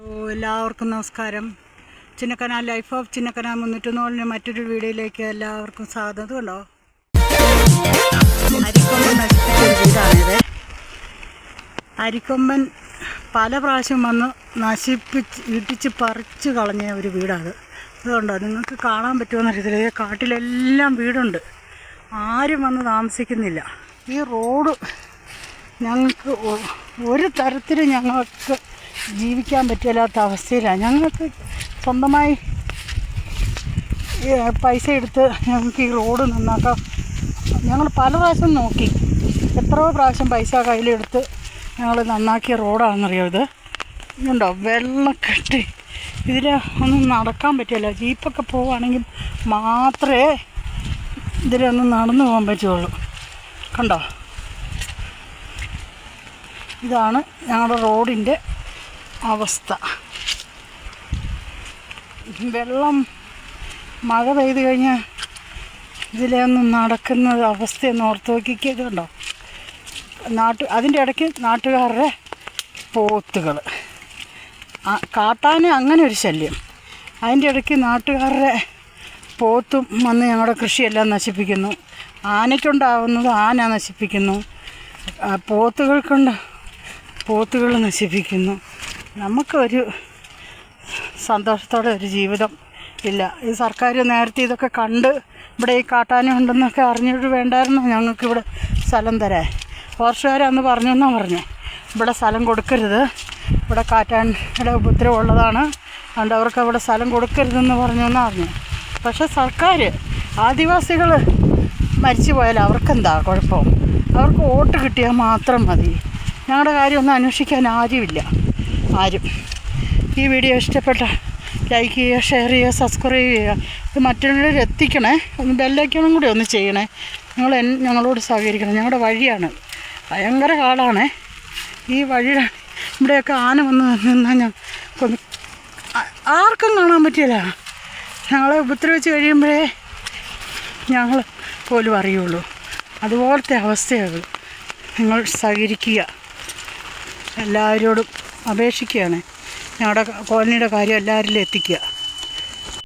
എല്ലാവർക്കും നമസ്കാരം. ചിന്നക്കന life of ചിന്നക്കന മുന്നൂറ്റൊന്നോളിന് മറ്റൊരു വീഡിയോയിലേക്ക് എല്ലാവർക്കും സ്വാഗതം. ഉണ്ടോ അരിക്കൊമ്പൻ അരിക്കൊമ്പൻ പല പ്രാവശ്യം വന്ന് നശിപ്പിച്ച് ഇടിച്ച് പറിച്ച് കളഞ്ഞ ഒരു വീടാണ് അതുകൊണ്ടോ നിങ്ങൾക്ക് കാണാൻ പറ്റുമെന്നറിയത്തില്ല കാട്ടിലെല്ലാം വീടുണ്ട്. ആരും വന്ന് താമസിക്കുന്നില്ല. ഈ റോഡ് ഞങ്ങൾക്ക് ഒരു തരത്തിലും ഞങ്ങൾക്ക് ജീവിക്കാൻ പറ്റില്ലാത്ത അവസ്ഥയിലാണ് ഞങ്ങൾക്ക് സ്വന്തമായി പൈസ എടുത്ത് ഞങ്ങൾക്ക് ഈ റോഡ് നന്നാക്കാം. ഞങ്ങൾ പല പ്രാവശ്യം നോക്കി. എത്രയോ പ്രാവശ്യം പൈസ കയ്യിലെടുത്ത് ഞങ്ങൾ നന്നാക്കിയ റോഡാണെന്നറിയോ ഇത്? ഇതുണ്ടോ? വെള്ളക്കെട്ട്. ഇതിൽ ഒന്നും നടക്കാൻ പറ്റില്ല. ജീപ്പൊക്കെ പോവുകയാണെങ്കിൽ മാത്രമേ ഇതിലൊന്നും നടന്നു പോകാൻ പറ്റുള്ളൂ കണ്ടോ? ഇതാണ് ഞങ്ങളുടെ റോഡിന്റെ അവസ്ഥ. വെള്ളം മഴ പെയ്ത് കഴിഞ്ഞാൽ ഇതിലൊന്നും നടക്കുന്ന അവസ്ഥയൊന്ന് ഓർത്ത് നോക്കിക്കുണ്ടോ നാട്ടു അതിന്റെ ഇടയ്ക്ക് നാട്ടുകാരുടെ പോത്തുകൾ. കാട്ടാന് അങ്ങനെ ഒരു ശല്യം. അതിന്റെ ഇടയ്ക്ക് നാട്ടുകാരുടെ പോത്തും വന്ന് ഞങ്ങളുടെ കൃഷിയെല്ലാം നശിപ്പിക്കുന്നു. ആനയ്ക്കുണ്ടാവുന്നത് ആന നശിപ്പിക്കുന്നു. പോത്തുകൾക്കുണ്ട് പോത്തുകൾ നശിപ്പിക്കുന്നു. നമുക്കൊരു സന്തോഷത്തോടെ ഒരു ജീവിതം ഇല്ല. ഈ സർക്കാർ നേരത്തെ ഇതൊക്കെ കണ്ട് ഇവിടെ ഈ കാട്ടാനും ഉണ്ടെന്നൊക്കെ അറിഞ്ഞിട്ട് വേണ്ടായിരുന്നു ഞങ്ങൾക്കിവിടെ സ്ഥലം തരാൻ. പറഞ്ഞു എന്നാ പറഞ്ഞു. ഇവിടെ സ്ഥലം കൊടുക്കരുത്. ഇവിടെ കാറ്റാനയുടെ ഉപദ്രവം ഉള്ളതാണ് അതുകൊണ്ട് അവർക്ക് അവിടെ സ്ഥലം കൊടുക്കരുതെന്ന് പറഞ്ഞു എന്നാ പറഞ്ഞു. പക്ഷേ സർക്കാർ ആദിവാസികൾ മരിച്ചു പോയാൽ അവർക്കെന്താ കുഴപ്പം? അവർക്ക് വോട്ട് കിട്ടിയാൽ മാത്രം മതി. ഞങ്ങളുടെ കാര്യമൊന്നും അന്വേഷിക്കാൻ ആരുമില്ല. ആരും. ഈ വീഡിയോ ഇഷ്ടപ്പെട്ട ലൈക്ക് ചെയ്യുക ഷെയർ ചെയ്യുക സബ്സ്ക്രൈബ് ചെയ്യുക. ഇത് മറ്റുള്ളവർ എത്തിക്കണേ. ഒന്ന് ബെല്ലൈക്കണം കൂടി ഒന്ന് ചെയ്യണേ. ഞങ്ങൾ ഞങ്ങളോട് സഹകരിക്കണം. ഞങ്ങളുടെ വഴിയാണ്. ഭയങ്കര കാടാണേ. ഈ വഴി ഇവിടെയൊക്കെ ആന വന്ന് നിന്നാൽ ഞാൻ ആർക്കും കാണാൻ പറ്റില്ല. ഞങ്ങളെ ഉപദ്രവിച്ച് കഴിയുമ്പോഴേ ഞങ്ങൾ പോലും അറിയുള്ളൂ. അതുപോലത്തെ അവസ്ഥയാണ് നിങ്ങൾ സഹകരിക്കുക. എല്ലാവരോടും അപേക്ഷിക്കുകയാണ്. ഞങ്ങളുടെ കോളനിയുടെ കാര്യം എല്ലാവരിലും എത്തിക്കുക.